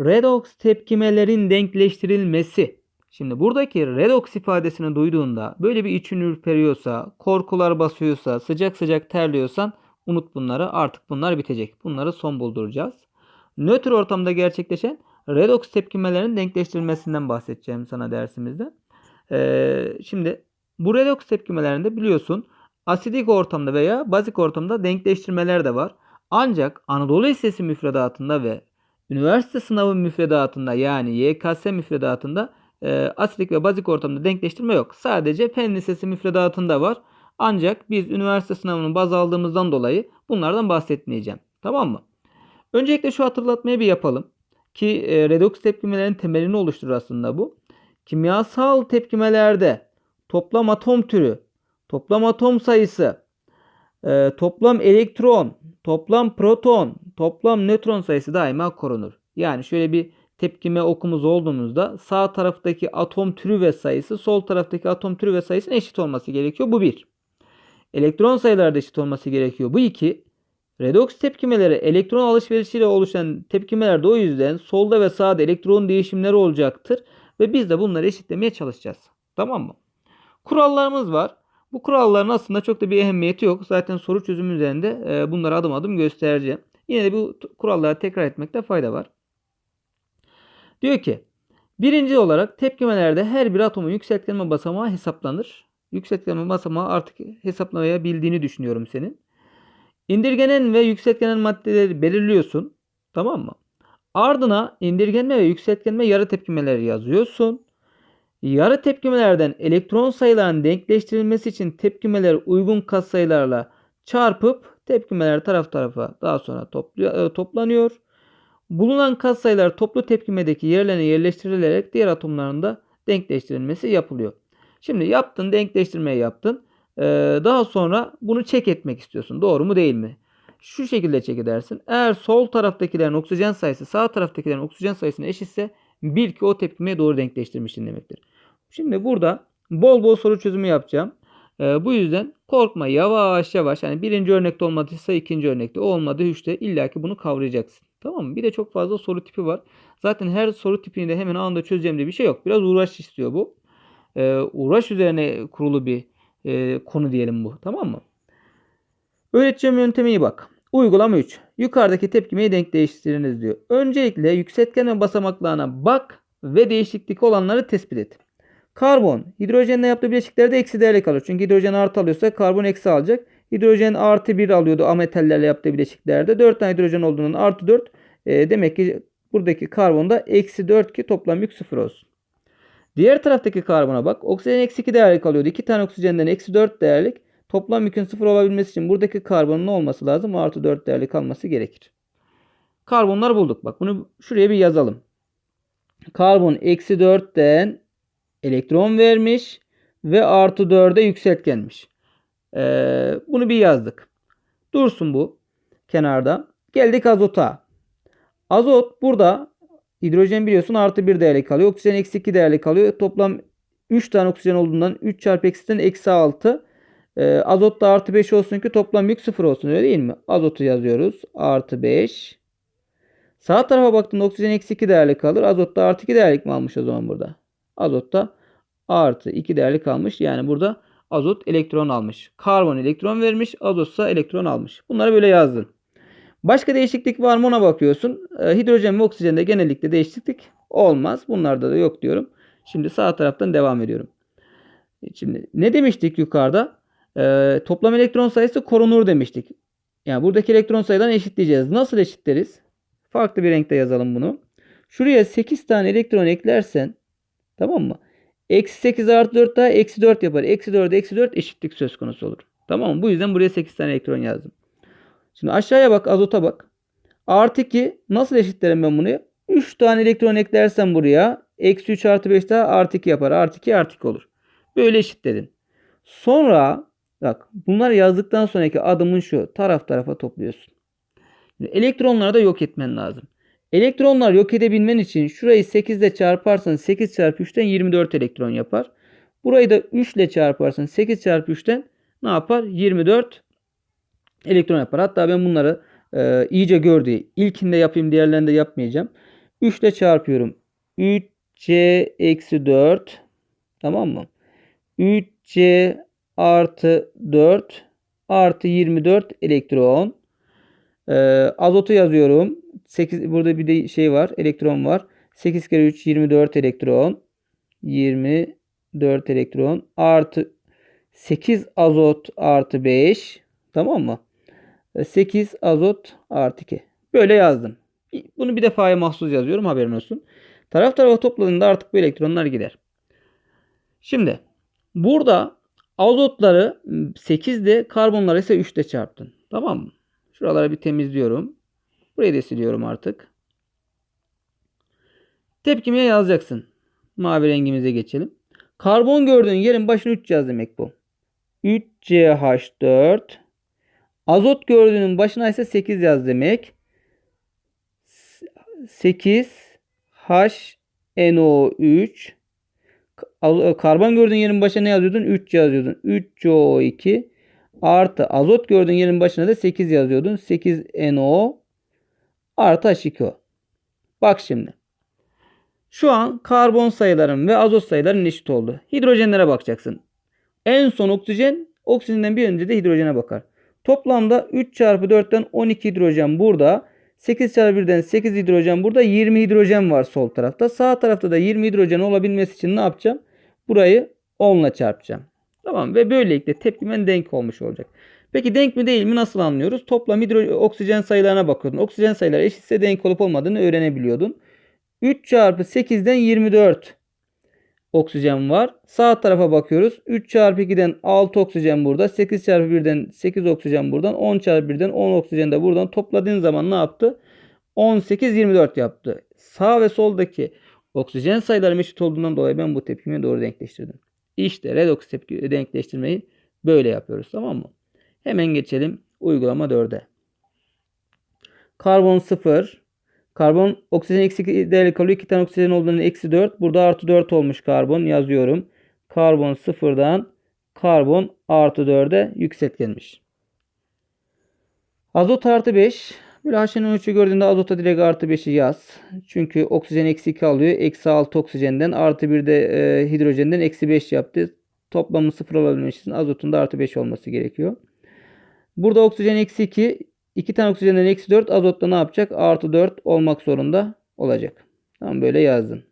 Redox tepkimelerin denkleştirilmesi. Şimdi buradaki redox ifadesini duyduğunda böyle bir için ürperiyorsa, korkular basıyorsa, sıcak sıcak terliyorsan unut bunları. Artık bunlar bitecek. Bunları son bulduracağız. Nötr ortamda gerçekleşen redox tepkimelerinin denkleştirilmesinden bahsedeceğim sana dersimizde. Ee, şimdi bu redox tepkimelerinde biliyorsun asidik ortamda veya bazik ortamda denkleştirmeler de var. Ancak Anadolu Lisesi müfredatında ve üniversite sınavı müfredatında yani YKS müfredatında e, asidik ve bazik ortamda denkleştirme yok. Sadece Fen Lisesi müfredatında var. Ancak biz üniversite sınavını baz aldığımızdan dolayı bunlardan bahsetmeyeceğim. Tamam mı? Öncelikle şu hatırlatmayı bir yapalım. Ki e, redoks tepkimelerin temelini oluşturur aslında bu. Kimyasal tepkimelerde toplam atom türü, toplam atom sayısı, e, toplam elektron, toplam proton, toplam nötron sayısı daima korunur. Yani şöyle bir tepkime okumuz olduğumuzda sağ taraftaki atom türü ve sayısı sol taraftaki atom türü ve sayısının eşit olması gerekiyor. Bu bir. Elektron sayıları da eşit olması gerekiyor. Bu iki. Redoks tepkimeleri elektron alışverişiyle oluşan tepkimeler de o yüzden solda ve sağda elektron değişimleri olacaktır. Ve biz de bunları eşitlemeye çalışacağız. Tamam mı? Kurallarımız var. Bu kuralların aslında çok da bir ehemmiyeti yok. Zaten soru çözümü üzerinde e, bunları adım adım göstereceğim. Yine de bu kuralları tekrar etmekte fayda var. Diyor ki birinci olarak tepkimelerde her bir atomun yükseltgenme basamağı hesaplanır. Yükseltgenme basamağı artık hesaplamaya bildiğini düşünüyorum senin. İndirgenen ve yükseltgenen maddeleri belirliyorsun. Tamam mı? Ardına indirgenme ve yükseltgenme yarı tepkimeleri yazıyorsun. Yarı tepkimelerden elektron sayılarının denkleştirilmesi için tepkimeler uygun katsayılarla çarpıp tepkimeler taraf tarafa daha sonra e, toplanıyor. Bulunan katsayılar toplu tepkimedeki yerlerine yerleştirilerek diğer atomların da denkleştirilmesi yapılıyor. Şimdi yaptın denkleştirmeyi yaptın. Ee, daha sonra bunu çek etmek istiyorsun. Doğru mu değil mi? Şu şekilde çek edersin. Eğer sol taraftakilerin oksijen sayısı sağ taraftakilerin oksijen sayısına eşitse bil ki o tepkimeye doğru denkleştirmişsin demektir. Şimdi burada bol bol soru çözümü yapacağım. Ee, bu yüzden korkma yavaş yavaş. Yani birinci örnekte olmadıysa ikinci örnekte olmadı üçte illaki bunu kavrayacaksın. Tamam mı? Bir de çok fazla soru tipi var. Zaten her soru tipini de hemen anında çözeceğim diye bir şey yok. Biraz uğraş istiyor bu. Ee, uğraş üzerine kurulu bir e, konu diyelim bu. Tamam mı? Öğreteceğim yöntemi iyi bak. Uygulama 3. Yukarıdaki tepkimeyi denk değiştiriniz diyor. Öncelikle yükseltgen basamaklarına bak ve değişiklik olanları tespit et. Karbon hidrojenle yaptığı bileşiklerde eksi değerli kalır. Çünkü hidrojen artı alıyorsa karbon eksi alacak. Hidrojen artı 1 alıyordu ametallerle yaptığı bileşiklerde. 4 tane hidrojen olduğundan artı 4. E, demek ki buradaki karbonda eksi 4 ki toplam yük 0 olsun. Diğer taraftaki karbona bak. Oksijen eksi 2 değerli kalıyordu. 2 tane oksijenden eksi 4 değerlik. Toplam yükün 0 olabilmesi için buradaki karbonun ne olması lazım? Artı 4 değerli kalması gerekir. Karbonları bulduk. Bak bunu şuraya bir yazalım. Karbon eksi 4'ten elektron vermiş ve artı 4'e yükseltgenmiş. Ee, bunu bir yazdık. Dursun bu kenarda. Geldik azota. Azot burada hidrojen biliyorsun artı 1 değerli kalıyor. Oksijen eksi 2 değerli kalıyor. Toplam 3 tane oksijen olduğundan 3 çarpı eksiden eksi 6. Ee, azot da artı 5 olsun ki toplam yük 0 olsun öyle değil mi? Azotu yazıyoruz. Artı 5. Sağ tarafa baktığında oksijen eksi 2 değerli kalır. Azot da artı 2 değerlik mi almış o zaman burada? Azot da artı 2 değerli kalmış. Yani burada azot elektron almış. Karbon elektron vermiş. Azotsa elektron almış. Bunları böyle yazdın. Başka değişiklik var mı ona bakıyorsun. E, hidrojen ve oksijende genellikle değişiklik olmaz. Bunlarda da yok diyorum. Şimdi sağ taraftan devam ediyorum. Şimdi ne demiştik yukarıda? E, toplam elektron sayısı korunur demiştik. Yani buradaki elektron sayıdan eşitleyeceğiz. Nasıl eşitleriz? Farklı bir renkte yazalım bunu. Şuraya 8 tane elektron eklersen tamam mı? Eksi 8 artı 4 daha eksi 4 yapar. Eksi 4 eksi 4 eşitlik söz konusu olur. Tamam mı? Bu yüzden buraya 8 tane elektron yazdım. Şimdi aşağıya bak azota bak. Artı 2 nasıl eşitlerim ben bunu? 3 tane elektron eklersem buraya eksi 3 artı 5 daha artı 2 yapar. Artı 2 artı 2 olur. Böyle eşitledin. Sonra bak bunları yazdıktan sonraki adımın şu. Taraf tarafa topluyorsun. Elektronları da yok etmen lazım. Elektronlar yok edebilmen için şurayı 8 ile çarparsan 8 çarpı 3'ten 24 elektron yapar. Burayı da 3 ile çarparsan 8 çarpı 3'ten ne yapar? 24 elektron yapar. Hatta ben bunları e, iyice gördüğü ilkinde yapayım diğerlerinde yapmayacağım. 3 ile çarpıyorum. 3C eksi 4. Tamam mı? 3C artı 4 artı 24 elektron. Ee, azotu yazıyorum. 8 burada bir de şey var. Elektron var. 8 kere 3 24 elektron. 24 elektron artı 8 azot artı 5. Tamam mı? 8 azot artı 2. Böyle yazdım. Bunu bir defaya mahsus yazıyorum haberin olsun. Taraf tarafa topladığında artık bu elektronlar gider. Şimdi burada azotları 8 ile karbonları ise 3 ile çarptın. Tamam mı? Şuraları bir temizliyorum. Burayı da siliyorum artık. Tepkimeye yazacaksın. Mavi rengimize geçelim. Karbon gördüğün yerin başına 3 yaz demek bu. 3CH4 Azot gördüğünün başına ise 8 yaz demek. 8 HNO3 Karbon gördüğün yerin başına ne yazıyordun? 3 yazıyordun. 3CO2 artı azot gördüğün yerin başına da 8 yazıyordun. 8NO artı H2O. Bak şimdi. Şu an karbon sayılarım ve azot sayılarım eşit oldu. Hidrojenlere bakacaksın. En son oksijen, oksijenden bir önce de hidrojene bakar. Toplamda 3 çarpı 4'ten 12 hidrojen burada. 8 çarpı 1'den 8 hidrojen burada. 20 hidrojen var sol tarafta. Sağ tarafta da 20 hidrojen olabilmesi için ne yapacağım? Burayı 10 ile çarpacağım. Tamam ve böylelikle tepkimen denk olmuş olacak. Peki denk mi değil mi nasıl anlıyoruz? Toplam hidro oksijen sayılarına bakıyordun. Oksijen sayıları eşitse denk olup olmadığını öğrenebiliyordun. 3 çarpı 8'den 24 oksijen var. Sağ tarafa bakıyoruz. 3 çarpı 2'den 6 oksijen burada. 8 çarpı 1'den 8 oksijen buradan. 10 çarpı 1'den 10 oksijen de buradan. Topladığın zaman ne yaptı? 18 24 yaptı. Sağ ve soldaki oksijen sayıları eşit olduğundan dolayı ben bu tepkimi doğru denkleştirdim. İşte redoks tepki denkleştirmeyi böyle yapıyoruz tamam mı? Hemen geçelim uygulama 4'e. Karbon 0. Karbon oksijen eksi 2 değerli kalıyor. 2 tane oksijen olduğundan eksi 4. Burada artı 4 olmuş karbon yazıyorum. Karbon 0'dan karbon artı 4'e yükseltgenmiş. Azot artı 5. Böyle HNO3'ü gördüğünde azota direkt artı 5'i yaz. Çünkü oksijen eksi 2 alıyor. Eksi 6 oksijenden artı 1 de e, hidrojenden eksi 5 yaptı. Toplamı 0 olabilmesi için azotun da artı 5 olması gerekiyor. Burada oksijen eksi 2. 2 tane oksijenden eksi 4. Azotta ne yapacak? Artı 4 olmak zorunda olacak. Tamam böyle yazdım.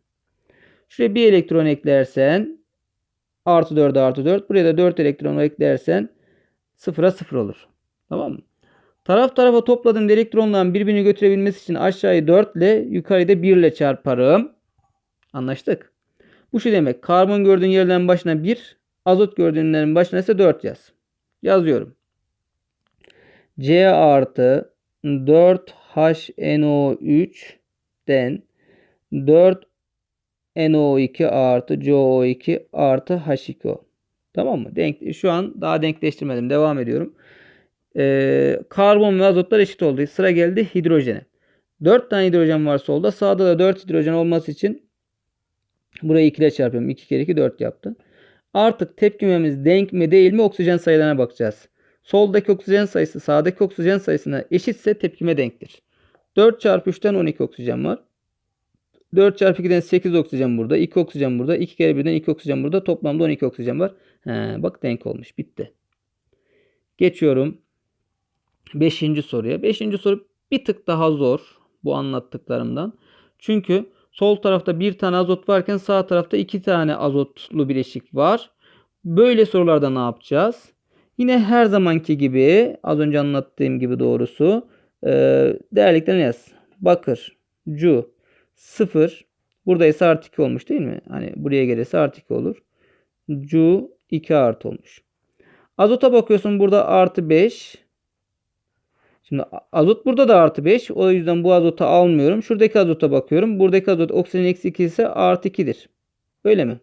Şuraya bir elektron eklersen artı 4'e artı 4. Buraya da 4 elektron eklersen 0'a 0 olur. Tamam mı? Taraf tarafa topladığım elektronların birbirini götürebilmesi için aşağıyı 4 ile yukarıda 1 ile çarparım. Anlaştık. Bu şu demek. Karbon gördüğün yerlerin başına 1, azot gördüğünlerin başına ise 4 yaz. Yazıyorum. C artı 4HNO3'den 4NO2 artı CO2 artı H2O. Tamam mı? Denk, şu an daha denkleştirmedim. Devam ediyorum. Ee, karbon ve azotlar eşit oldu. Sıra geldi hidrojene. 4 tane hidrojen var solda. Sağda da 4 hidrojen olması için burayı 2 ile çarpıyorum. 2 kere 2 4 yaptı. Artık tepkimemiz denk mi değil mi oksijen sayılarına bakacağız. Soldaki oksijen sayısı sağdaki oksijen sayısına eşitse tepkime denktir. 4 çarpı 3'ten 12 oksijen var. 4 çarpı 2'den 8 oksijen burada. 2 oksijen burada. 2 kere 1'den 2 oksijen burada. Toplamda 12 oksijen var. He, bak denk olmuş. Bitti. Geçiyorum. 5. soruya. 5. soru bir tık daha zor bu anlattıklarımdan. Çünkü sol tarafta bir tane azot varken sağ tarafta iki tane azotlu bileşik var. Böyle sorularda ne yapacağız? Yine her zamanki gibi az önce anlattığım gibi doğrusu e, değerliklerini yaz. Bakır, Cu 0 burada ise artı 2 olmuş değil mi? Hani buraya gelirse artı 2 olur. Cu 2 artı olmuş. Azota bakıyorsun burada artı 5. Şimdi azot burada da artı 5. O yüzden bu azotu almıyorum. Şuradaki azota bakıyorum. Buradaki azot oksijen eksi 2 ise artı 2'dir. Öyle mi?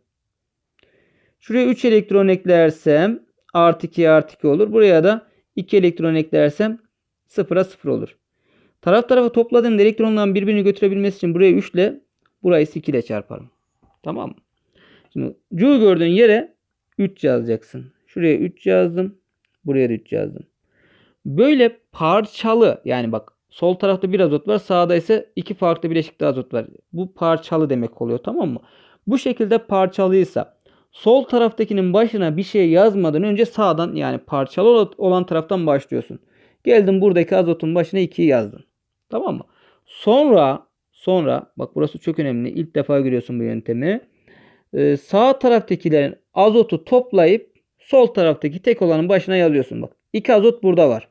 Şuraya 3 elektron eklersem artı 2 artı 2 olur. Buraya da 2 elektron eklersem 0'a 0 olur. Taraf tarafa topladığım elektronların birbirini götürebilmesi için buraya 3 ile burayı 2 ile çarparım. Tamam mı? Şimdi Cu gördüğün yere 3 yazacaksın. Şuraya 3 yazdım. Buraya da 3 yazdım. Böyle parçalı yani bak Sol tarafta bir azot var. Sağda ise iki farklı bileşikli azot var. Bu parçalı demek oluyor tamam mı? Bu şekilde parçalıysa sol taraftakinin başına bir şey yazmadan önce sağdan yani parçalı olan taraftan başlıyorsun. Geldin buradaki azotun başına 2'yi yazdın. Tamam mı? Sonra sonra bak burası çok önemli. İlk defa görüyorsun bu yöntemi. Ee, sağ taraftakilerin azotu toplayıp sol taraftaki tek olanın başına yazıyorsun bak. 2 azot burada var.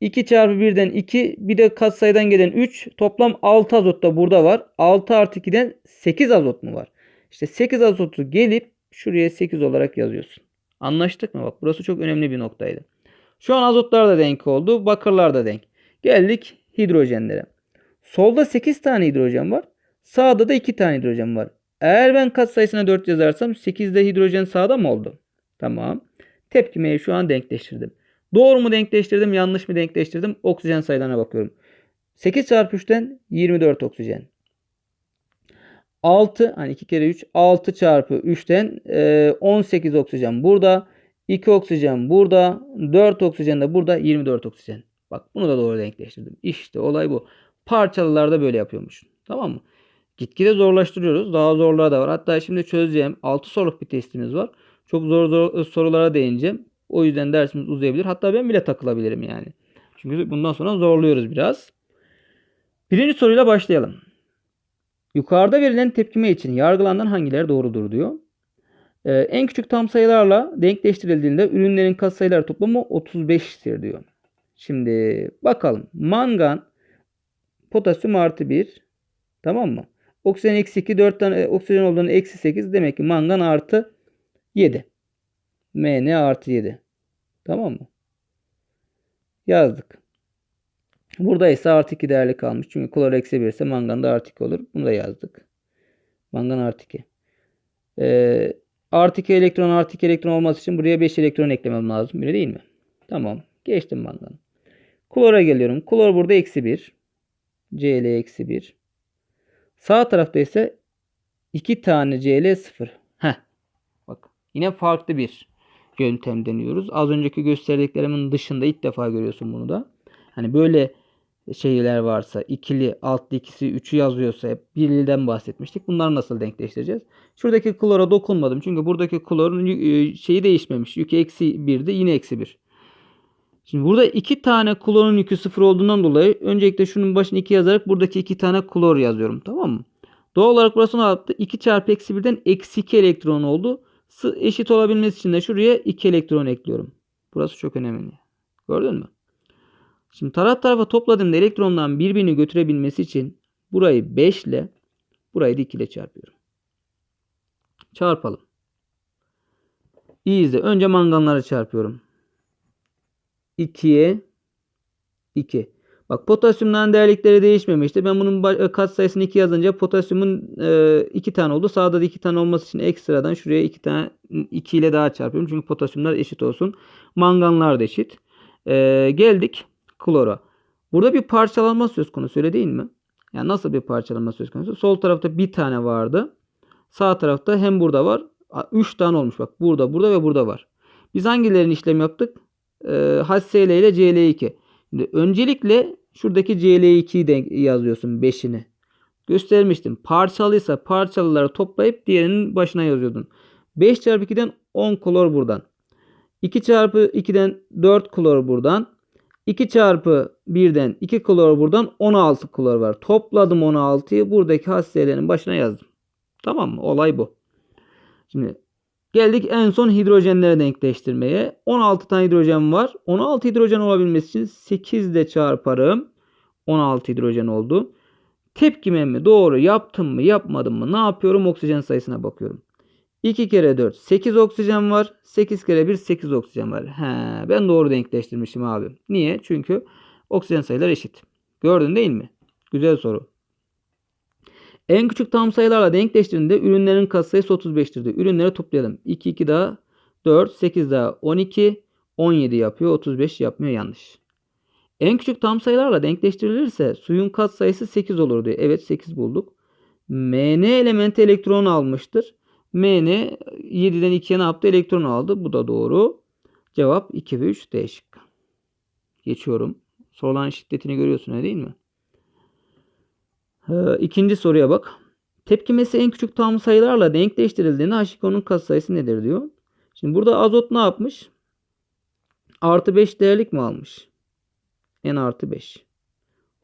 2 çarpı 1'den 2 bir de katsayıdan gelen 3 toplam 6 azot da burada var. 6 artı 2'den 8 azot mu var? İşte 8 azotu gelip şuraya 8 olarak yazıyorsun. Anlaştık mı? Bak burası çok önemli bir noktaydı. Şu an azotlar da denk oldu. Bakırlar da denk. Geldik hidrojenlere. Solda 8 tane hidrojen var. Sağda da 2 tane hidrojen var. Eğer ben katsayısına 4 yazarsam 8'de hidrojen sağda mı oldu? Tamam. Tepkimeyi şu an denkleştirdim. Doğru mu denkleştirdim, yanlış mı denkleştirdim? Oksijen sayılarına bakıyorum. 8 çarpı 3'ten 24 oksijen. 6 hani 2 kere 3 6 çarpı 3'ten e, 18 oksijen burada. 2 oksijen burada. 4 oksijen de burada. 24 oksijen. Bak bunu da doğru denkleştirdim. İşte olay bu. Parçalılarda böyle yapıyormuş. Tamam mı? Gitgide zorlaştırıyoruz. Daha zorluğa da var. Hatta şimdi çözeceğim 6 soruluk bir testimiz var. Çok zor, zor sorulara değineceğim. O yüzden dersimiz uzayabilir. Hatta ben bile takılabilirim yani. Çünkü bundan sonra zorluyoruz biraz. Birinci soruyla başlayalım. Yukarıda verilen tepkime için yargılanan hangileri doğrudur diyor. Ee, en küçük tam sayılarla denkleştirildiğinde ürünlerin katsayıları toplamı 35'tir diyor. Şimdi bakalım. Mangan potasyum artı 1 tamam mı? Oksijen eksi 2 4 tane oksijen olduğunu eksi 8 demek ki mangan artı 7. Mn artı 7. Tamam mı? Yazdık. Burada ise artı 2 değerli kalmış. Çünkü klor eksi 1 ise mangan da artı 2 olur. Bunu da yazdık. Mangan artı 2. Ee, artı 2 elektron artı 2 elektron olması için buraya 5 elektron eklemem lazım. Öyle değil mi? Tamam. Geçtim mangan. Klora geliyorum. Klor burada eksi 1. Cl eksi 1. Sağ tarafta ise 2 tane Cl 0. Heh. Bak. Yine farklı bir yöntem deniyoruz. Az önceki gösterdiklerimin dışında ilk defa görüyorsun bunu da. Hani böyle şeyler varsa ikili, altlı ikisi, üçü yazıyorsa hep birliden bahsetmiştik. Bunları nasıl denkleştireceğiz? Şuradaki klora dokunmadım. Çünkü buradaki klorun e, şeyi değişmemiş. Yükü eksi 1'di yine eksi 1. Şimdi burada iki tane klorun yükü sıfır olduğundan dolayı öncelikle şunun başına 2 yazarak buradaki iki tane klor yazıyorum. Tamam mı? Doğal olarak burası ne yaptı? 2 çarpı eksi 1'den eksi 2 elektron oldu. Eşit olabilmesi için de şuraya 2 elektron ekliyorum. Burası çok önemli. Gördün mü? Şimdi taraf tarafa topladığımda elektrondan birbirini götürebilmesi için burayı 5 ile burayı da 2 ile çarpıyorum. Çarpalım. İyi izle. Önce manganları çarpıyorum. 2'ye 2. Bak potasyumdan değerlikleri değişmemişti. Ben bunun kat sayısını 2 yazınca potasyumun 2 e, tane oldu. Sağda da 2 tane olması için ekstradan şuraya 2 tane 2 ile daha çarpıyorum. Çünkü potasyumlar eşit olsun. Manganlar da eşit. E, geldik klora. Burada bir parçalanma söz konusu öyle değil mi? Yani nasıl bir parçalanma söz konusu? Sol tarafta bir tane vardı. Sağ tarafta hem burada var. 3 tane olmuş bak. Burada, burada ve burada var. Biz hangilerin işlem yaptık? Ee, ile Cl2. Şimdi öncelikle şuradaki Cl2'yi de yazıyorsun 5'ini. Göstermiştim. Parçalıysa parçalıları toplayıp diğerinin başına yazıyordun. 5 çarpı 2'den 10 klor buradan. 2 çarpı 2'den 4 klor buradan. 2 çarpı 1'den 2 klor buradan 16 klor var. Topladım 16'yı buradaki HCl'nin başına yazdım. Tamam mı? Olay bu. Şimdi geldik en son hidrojenlere denkleştirmeye. 16 tane hidrojen var. 16 hidrojen olabilmesi için 8 ile çarparım. 16 hidrojen oldu. Tepkimemi doğru yaptım mı yapmadım mı ne yapıyorum? Oksijen sayısına bakıyorum. 2 kere 4 8 oksijen var. 8 kere 1 8 oksijen var. He, ben doğru denkleştirmişim abi. Niye? Çünkü oksijen sayıları eşit. Gördün değil mi? Güzel soru. En küçük tam sayılarla denkleştirdiğinde ürünlerin katsayısı 35'tir diyor. Ürünleri toplayalım. 2 2 daha 4 8 daha 12 17 yapıyor. 35 yapmıyor yanlış. En küçük tam sayılarla denkleştirilirse suyun katsayısı 8 olur diyor. Evet 8 bulduk. Mn elementi elektron almıştır. Mn 7'den 2'ye ne yaptı? Elektron aldı. Bu da doğru. Cevap 2 ve 3 D şıkkı. Geçiyorum. Sorulan şiddetini görüyorsun değil mi? Ee, ikinci soruya bak. Tepkimesi en küçük tam sayılarla denkleştirildiğinde H2O'nun katsayısı nedir diyor. Şimdi burada azot ne yapmış? Artı 5 değerlik mi almış? N artı 5.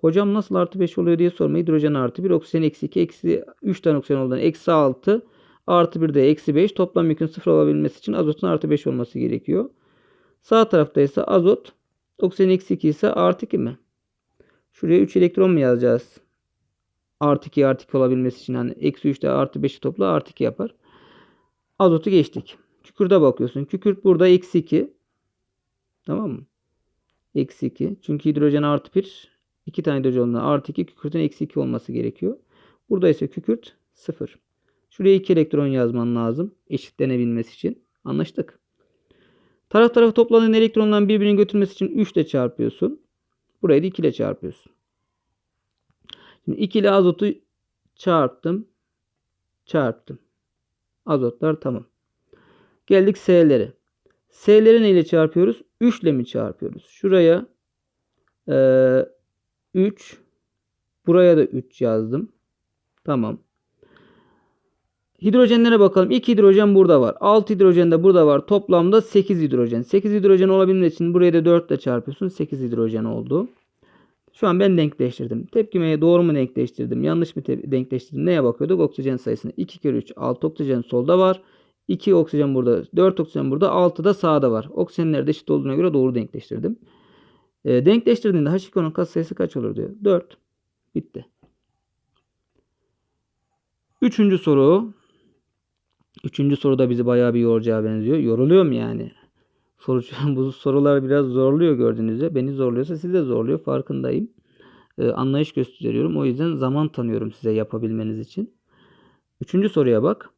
Hocam nasıl artı 5 oluyor diye sorma. Hidrojen artı 1, oksijen eksi 2, eksi 3 tane oksijen olduğundan eksi 6, artı 1 de eksi 5. Toplam yükün sıfır olabilmesi için azotun artı 5 olması gerekiyor. Sağ tarafta ise azot, oksijen eksi 2 ise artı 2 mi? Şuraya 3 elektron mu yazacağız? Artı 2 artı 2 olabilmesi için yani eksi 3 de artı 5'i topla artı 2 yapar. Azotu geçtik. Kükürde bakıyorsun. Kükürt burada eksi 2. Tamam mı? Eksi 2. Çünkü hidrojen artı 1. 2 tane hidrojenle artı 2. Kükürtün eksi 2 olması gerekiyor. Burada ise kükürt 0. Şuraya 2 elektron yazman lazım. Eşitlenebilmesi için. Anlaştık. Taraf tarafa toplanan elektronların birbirini götürmesi için 3 ile çarpıyorsun. Burayı da 2 ile çarpıyorsun. Şimdi 2 ile azotu çarptım. Çarptım. Azotlar tamam. Geldik S'lere. S'leri neyle çarpıyoruz? 3 ile mi çarpıyoruz? Şuraya e, 3 buraya da 3 yazdım. Tamam. Hidrojenlere bakalım. 2 hidrojen burada var. 6 hidrojen de burada var. Toplamda 8 hidrojen. 8 hidrojen olabilmesi için buraya da 4 ile çarpıyorsun. 8 hidrojen oldu. Şu an ben denkleştirdim. Tepkimeye doğru mu denkleştirdim? Yanlış mı denkleştirdim? Neye bakıyorduk? Oksijen sayısını. 2 kere 3 6 oksijen solda var. 2 oksijen burada. 4 oksijen burada. 6 da sağda var. Oksijenler de eşit olduğuna göre doğru denkleştirdim. E, denkleştirdiğinde H2O'nun katsayısı kaç olur diyor. 4. Bitti. Üçüncü soru. Üçüncü soruda bizi bayağı bir yoracağı benziyor. Yoruluyorum yani. Soru, bu sorular biraz zorluyor gördüğünüz gibi. Beni zorluyorsa sizi de zorluyor. Farkındayım. Ee, anlayış gösteriyorum. O yüzden zaman tanıyorum size yapabilmeniz için. Üçüncü soruya bak.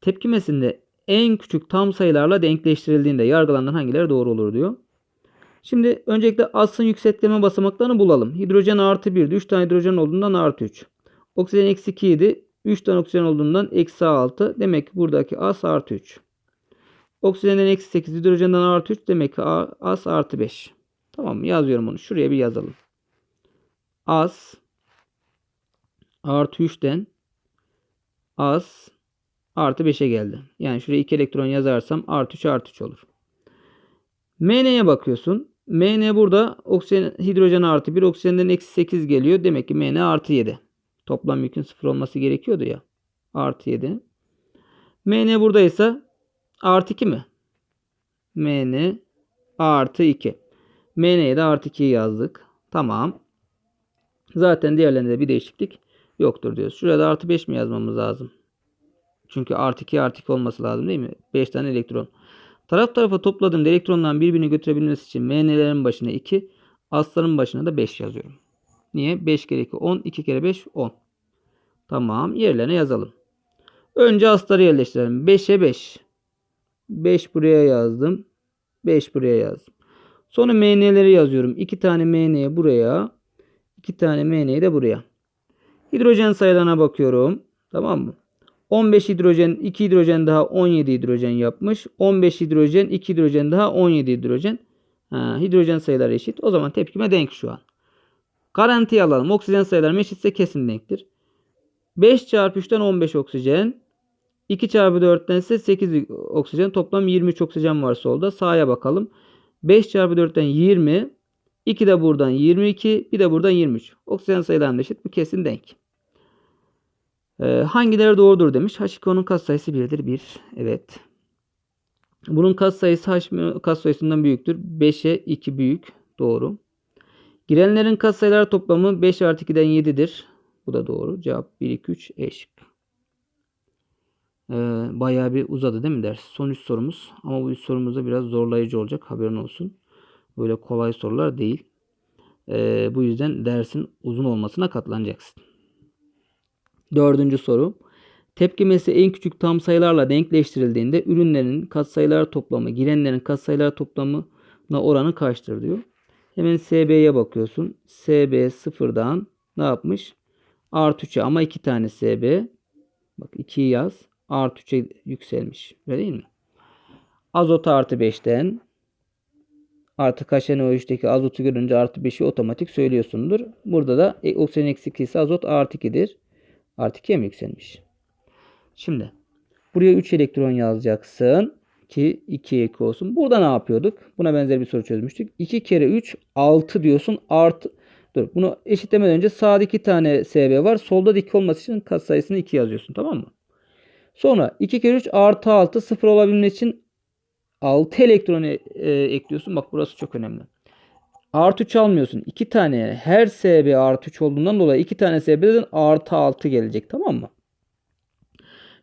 Tepkimesinde en küçük tam sayılarla denkleştirildiğinde yargılanan hangileri doğru olur diyor. Şimdi öncelikle asın yükseltme basamaklarını bulalım. Hidrojen artı 1'di. 3 tane hidrojen olduğundan artı 3. Oksijen eksi 2 idi. 3 tane oksijen olduğundan eksi 6. Demek ki buradaki as artı 3. Oksijenden eksi 8, hidrojenden artı 3 demek ki as artı 5. Tamam mı? Yazıyorum onu. Şuraya bir yazalım. As artı 3'ten as artı 5'e geldi. Yani şuraya 2 elektron yazarsam artı 3 artı 3 olur. MN'ye bakıyorsun. MN burada oksijen hidrojen artı 1 oksijenden eksi 8 geliyor. Demek ki MN artı 7. Toplam yükün 0 olması gerekiyordu ya. Artı 7. MN buradaysa artı 2 mi? MN artı 2. MN'ye de artı 2'yi yazdık. Tamam. Zaten diğerlerinde de bir değişiklik yoktur diyoruz. Şurada artı 5 mi yazmamız lazım? Çünkü artı 2 artı 2 olması lazım değil mi? 5 tane elektron. Taraf tarafa topladığım elektronların birbirini götürebilmesi için MN'lerin başına 2, asların başına da 5 yazıyorum. Niye? 5 kere 2 10, 2 kere 5 10. Tamam. Yerlerine yazalım. Önce asları yerleştirelim. 5'e 5. 5 buraya yazdım. 5 buraya yazdım. Sonra MN'leri yazıyorum. 2 tane MN'ye buraya. 2 tane MN'yi de buraya. Hidrojen sayılarına bakıyorum. Tamam mı? 15 hidrojen, 2 hidrojen daha 17 hidrojen yapmış. 15 hidrojen, 2 hidrojen daha 17 hidrojen. Ha, hidrojen sayıları eşit. O zaman tepkime denk şu an. Garantiye alalım. Oksijen sayıları eşitse kesin denktir. 5 çarpı 3'ten 15 oksijen. 2 çarpı 4'ten ise 8 oksijen. Toplam 23 oksijen var solda. Sağa bakalım. 5 çarpı 4'ten 20. 2 de buradan 22. Bir de buradan 23. Oksijen sayılarının eşit. Bu kesin denk. Ee, hangileri doğrudur demiş. H2O'nun katsayısı 1'dir. 1. Evet. Bunun katsayısı H katsayısından büyüktür. 5'e 2 büyük. Doğru. Girenlerin katsayılar toplamı 5 artı 2'den 7'dir. Bu da doğru. Cevap 1, 2, 3 E şıkkı. Ee, bayağı bir uzadı değil mi ders? Son 3 sorumuz. Ama bu 3 sorumuz da biraz zorlayıcı olacak. Haberin olsun. Böyle kolay sorular değil. Ee, bu yüzden dersin uzun olmasına katlanacaksın. Dördüncü soru. Tepkimesi en küçük tam sayılarla denkleştirildiğinde ürünlerin katsayılar toplamı, girenlerin katsayılar toplamına oranı kaçtır diyor. Hemen SB'ye bakıyorsun. SB sıfırdan ne yapmış? Artı 3'e ama 2 tane SB. Bak 2'yi yaz. Artı 3'e yükselmiş. Öyle değil mi? Azot artı 5'ten artı HNO3'teki azotu görünce artı 5'i otomatik söylüyorsundur. Burada da e, oksijen eksi 2 ise azot artı 2'dir. Artı 2'ye mi yükselmiş? Şimdi buraya 3 elektron yazacaksın ki 2 ek olsun. Burada ne yapıyorduk? Buna benzer bir soru çözmüştük. 2 kere 3 6 diyorsun. Artı Dur bunu eşitlemeden önce sağda 2 tane SB var. Solda da 2 olması için kat sayısını 2 yazıyorsun. Tamam mı? Sonra 2 kere 3 artı 6 sıfır olabilmek için 6 elektronu e, ekliyorsun. Bak burası çok önemli. Artı 3 almıyorsun. 2 tane her SB artı 3 olduğundan dolayı 2 tane SB'den artı 6 gelecek. Tamam mı?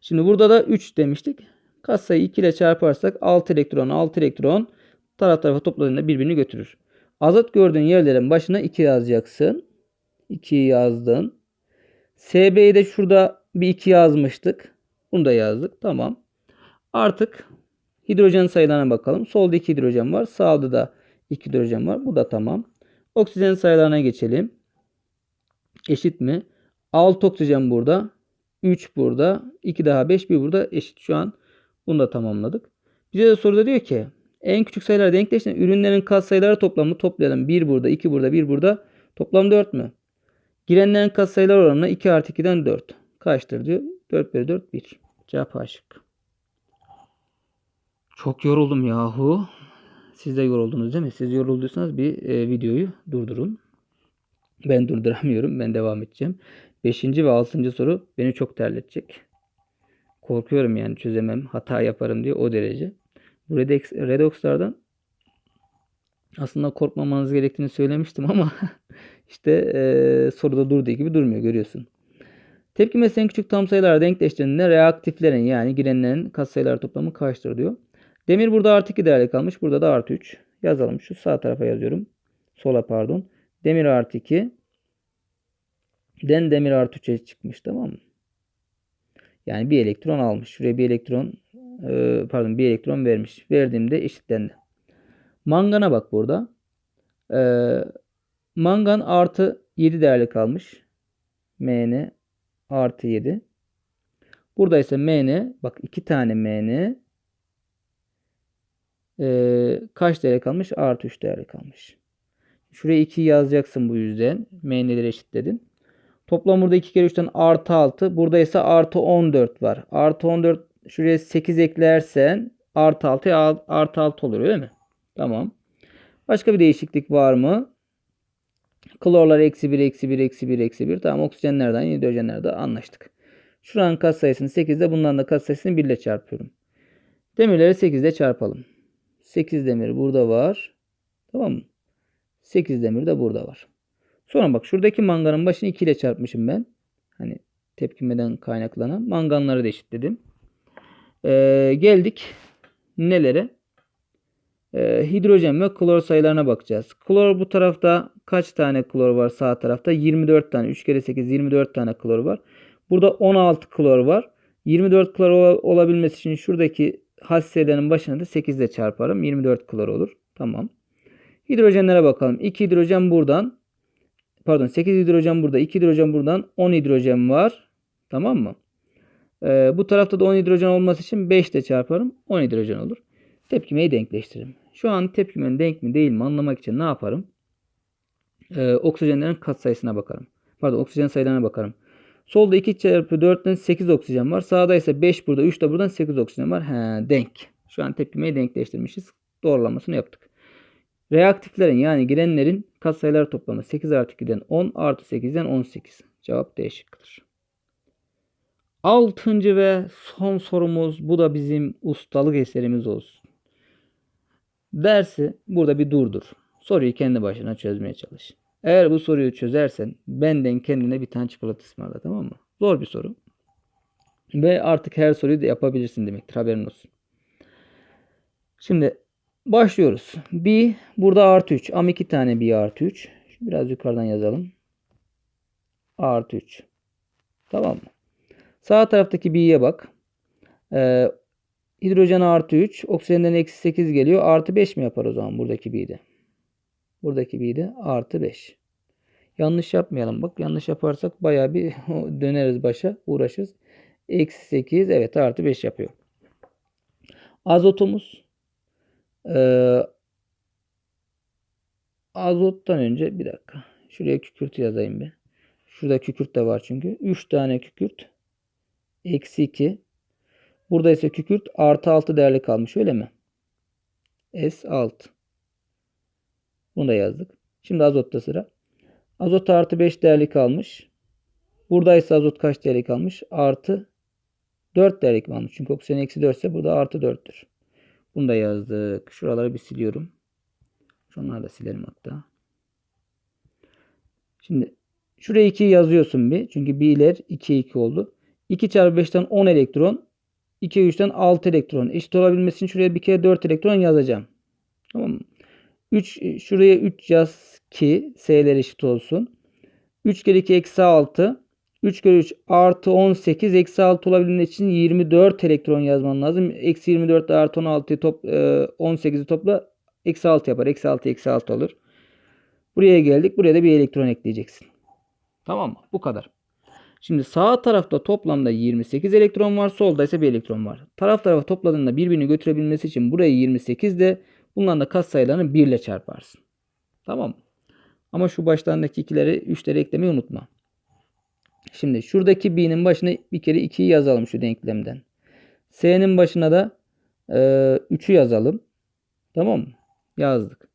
Şimdi burada da 3 demiştik. Katsayı 2 ile çarparsak 6 elektron 6 elektron taraf tarafa topladığında birbirini götürür. Azot gördüğün yerlerin başına 2 yazacaksın. 2'yi yazdın. SB'yi de şurada bir 2 yazmıştık. Bunu da yazdık. Tamam. Artık hidrojen sayılarına bakalım. Solda 2 hidrojen var. Sağda da 2 hidrojen var. Bu da tamam. Oksijen sayılarına geçelim. Eşit mi? 6 oksijen burada. 3 burada. 2 daha 5. 1 burada. Eşit şu an. Bunu da tamamladık. Bize de soruda diyor ki en küçük sayılar denkleştiren ürünlerin katsayıları toplamını toplayalım. 1 burada, 2 burada, 1 burada. Toplam 4 mü? Girenlerin katsayılar oranına 2 artı 2'den 4. Kaçtır diyor. 4 bölü 4 1. Cevap A. Çok yoruldum yahu. Siz de yoruldunuz değil mi? Siz yorulduysanız bir e, videoyu durdurun. Ben durduramıyorum. Ben devam edeceğim. 5. ve 6. soru beni çok terletecek. Korkuyorum yani çözemem. Hata yaparım diye o derece. Bu redox, redoxlardan aslında korkmamanız gerektiğini söylemiştim ama işte e, soruda durduğu gibi durmuyor görüyorsun. Tepkimesi en küçük tam sayılar denkleştiğinde reaktiflerin yani girenlerin katsayılar toplamı kaçtır diyor. Demir burada artı 2 değerli kalmış. Burada da artı 3. Yazalım. Şu sağ tarafa yazıyorum. Sola pardon. Demir artı 2. Den demir artı 3'e çıkmış tamam mı? Yani bir elektron almış. Şuraya bir elektron e, pardon bir elektron vermiş. Verdiğimde eşitlendi. Mangana bak burada. E, mangan artı 7 değerli kalmış. Mn artı 7. Burada ise Mn bak 2 tane Mn e, kaç değerli kalmış? Artı 3 değerli kalmış. Şuraya 2 yazacaksın bu yüzden. M'neleri eşitledin. Toplam burada 2 kere 3'ten artı 6. Burada ise artı 14 var. Artı 14 şuraya 8 eklersen artı 6 artı 6 olur öyle mi? Tamam. Başka bir değişiklik var mı? Klorlar eksi 1 eksi 1 eksi 1 eksi 1. Tamam oksijenlerden hidrojenlerde anlaştık. Şuranın katsayısını 8 ile bundan da katsayısını 1 ile çarpıyorum. Demirleri 8 ile çarpalım. 8 demir burada var. Tamam mı? 8 demir de burada var. Sonra bak şuradaki manganın başını 2 ile çarpmışım ben. Hani tepkimeden kaynaklanan manganları da eşitledim. Ee, geldik nelere? Ee, hidrojen ve klor sayılarına bakacağız. Klor bu tarafta kaç tane klor var sağ tarafta? 24 tane. 3 kere 8 24 tane klor var. Burada 16 klor var. 24 klor olabilmesi için şuradaki hasselerin başına da 8 ile çarparım. 24 klor olur. Tamam. Hidrojenlere bakalım. 2 hidrojen buradan. Pardon 8 hidrojen burada. 2 hidrojen buradan. 10 hidrojen var. Tamam mı? Ee, bu tarafta da 10 hidrojen olması için 5 ile çarparım. 10 hidrojen olur. Tepkimeyi denkleştiririm. Şu an tepkimenin denk mi değil mi anlamak için ne yaparım? Ee, oksijenlerin katsayısına bakarım. Pardon oksijen sayılarına bakarım. Solda 2 çarpı 4'ten 8 oksijen var. Sağda ise 5 burada 3 de buradan 8 oksijen var. He, denk. Şu an tepkimeyi denkleştirmişiz. Doğrulamasını yaptık. Reaktiflerin yani girenlerin katsayılar toplamı 8 artı 2'den 10 artı 8'den 18. Cevap D şıkkıdır. Altıncı ve son sorumuz bu da bizim ustalık eserimiz olsun. Dersi burada bir durdur. Soruyu kendi başına çözmeye çalış. Eğer bu soruyu çözersen benden kendine bir tane çikolata ısmarla tamam mı? Zor bir soru. Ve artık her soruyu da yapabilirsin demektir. Haberin olsun. Şimdi başlıyoruz. Bir burada artı 3. Ama iki tane bir artı 3. Biraz yukarıdan yazalım. Artı 3. Tamam mı? Sağ taraftaki B'ye bak. Ee, hidrojen artı 3. Oksijenden eksi 8 geliyor. Artı 5 mi yapar o zaman buradaki B'de? Buradaki B'de artı 5. Yanlış yapmayalım. Bak yanlış yaparsak baya bir döneriz başa. Uğraşırız. Eksi 8 evet artı 5 yapıyor. Azotumuz ee, azottan önce bir dakika. Şuraya kükürt yazayım bir. Şurada kükürt de var çünkü. 3 tane kükürt. Eksi 2. Burada ise kükürt artı 6 değerli kalmış öyle mi? S6. Bunu da yazdık. Şimdi azotta sıra. Azot artı 5 değerli kalmış. Burada ise azot kaç değerli kalmış? Artı 4 değerli kalmış. Çünkü oksijen eksi 4 ise burada artı 4'tür. Bunu da yazdık. Şuraları bir siliyorum. Şunları da silelim hatta. Şimdi şuraya 2 yazıyorsun bir. Çünkü B'ler 2 2 oldu. 2 çarpı 5'ten 10 elektron. 2 3'ten 6 elektron. Eşit olabilmesi için şuraya bir kere 4 elektron yazacağım. Tamam mı? 3 şuraya 3 yaz ki S'ler eşit olsun. 3 kere 2 eksi 6. 3 kere 3 artı 18 eksi 6 olabilmesi için 24 elektron yazman lazım. Eksi 24 ile artı 16'yı top, 18'i topla eksi 6 yapar. Eksi 6 eksi 6 olur. Buraya geldik. Buraya da bir elektron ekleyeceksin. Tamam mı? Bu kadar. Şimdi sağ tarafta toplamda 28 elektron var. Solda ise bir elektron var. Taraf tarafa topladığında birbirini götürebilmesi için burayı 28 de bunların da katsayılarını 1 ile çarparsın. Tamam mı? Ama şu başlarındaki ikileri 3'leri eklemeyi unutma. Şimdi şuradaki B'nin başına bir kere 2'yi yazalım şu denklemden. S'nin başına da e, 3'ü yazalım. Tamam mı? Yazdık.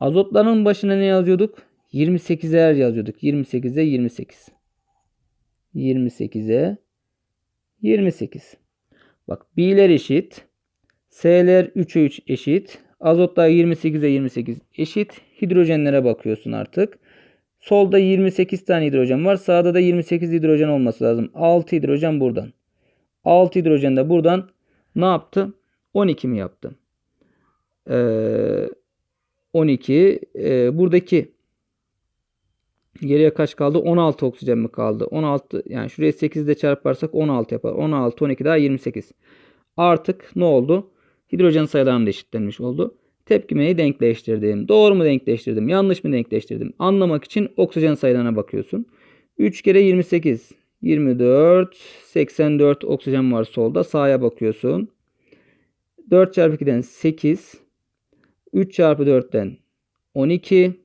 Azotların başına ne yazıyorduk? 28'er yazıyorduk. 28'e 28. 28'e 28. Bak B'ler eşit. S'ler 3'e 3 eşit. Azotlar 28'e 28 eşit. Hidrojenlere bakıyorsun artık. Solda 28 tane hidrojen var. Sağda da 28 hidrojen olması lazım. 6 hidrojen buradan. 6 hidrojen de buradan ne yaptı? 12 mi yaptı? Ee, 12. Ee, buradaki geriye kaç kaldı? 16 oksijen mi kaldı? 16 yani şuraya 8 de çarparsak 16 yapar. 16 12 daha 28. Artık ne oldu? Hidrojen sayılarım da eşitlenmiş oldu. Tepkimeyi denkleştirdim. Doğru mu denkleştirdim? Yanlış mı denkleştirdim? Anlamak için oksijen sayılarına bakıyorsun. 3 kere 28. 24. 84 oksijen var solda. Sağa bakıyorsun. 4 çarpı 2'den 8. 3 çarpı 4'ten 12.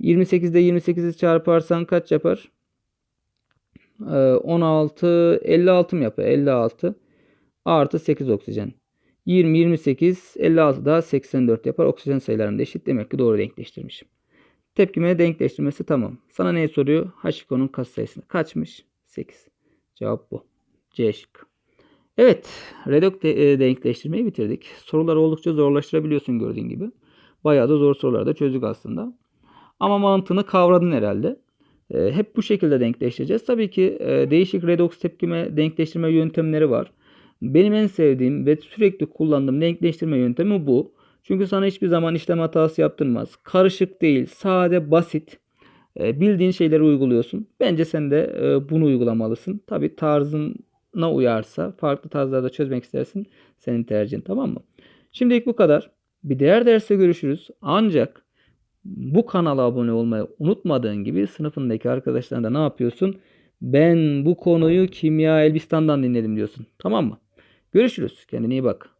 28'de 28'i çarparsan kaç yapar? 16, 56 mı yapar? 56 artı 8 oksijen. 20, 28, 56 daha 84 yapar. Oksijen sayılarını da eşit. Demek ki doğru denkleştirmişim. Tepkime denkleştirmesi tamam. Sana ne soruyor? H2O'nun katsayısı kaçmış? 8. Cevap bu. C şıkkı. Evet. Redok de- e, denkleştirmeyi bitirdik. Soruları oldukça zorlaştırabiliyorsun gördüğün gibi. Bayağı da zor soruları da çözdük aslında. Ama mantığını kavradın herhalde. E, hep bu şekilde denkleştireceğiz. Tabii ki e, değişik redoks tepkime denkleştirme yöntemleri var. Benim en sevdiğim ve sürekli kullandığım denkleştirme yöntemi bu. Çünkü sana hiçbir zaman işlem hatası yaptırmaz. Karışık değil, sade, basit. E, bildiğin şeyleri uyguluyorsun. Bence sen de e, bunu uygulamalısın. Tabii tarzına uyarsa, farklı tarzlarda çözmek istersin. Senin tercihin tamam mı? Şimdilik bu kadar. Bir diğer derste görüşürüz. Ancak bu kanala abone olmayı unutmadığın gibi sınıfındaki arkadaşlarına da ne yapıyorsun? Ben bu konuyu Kimya Elbistan'dan dinledim diyorsun. Tamam mı? Görüşürüz. Kendine iyi bak.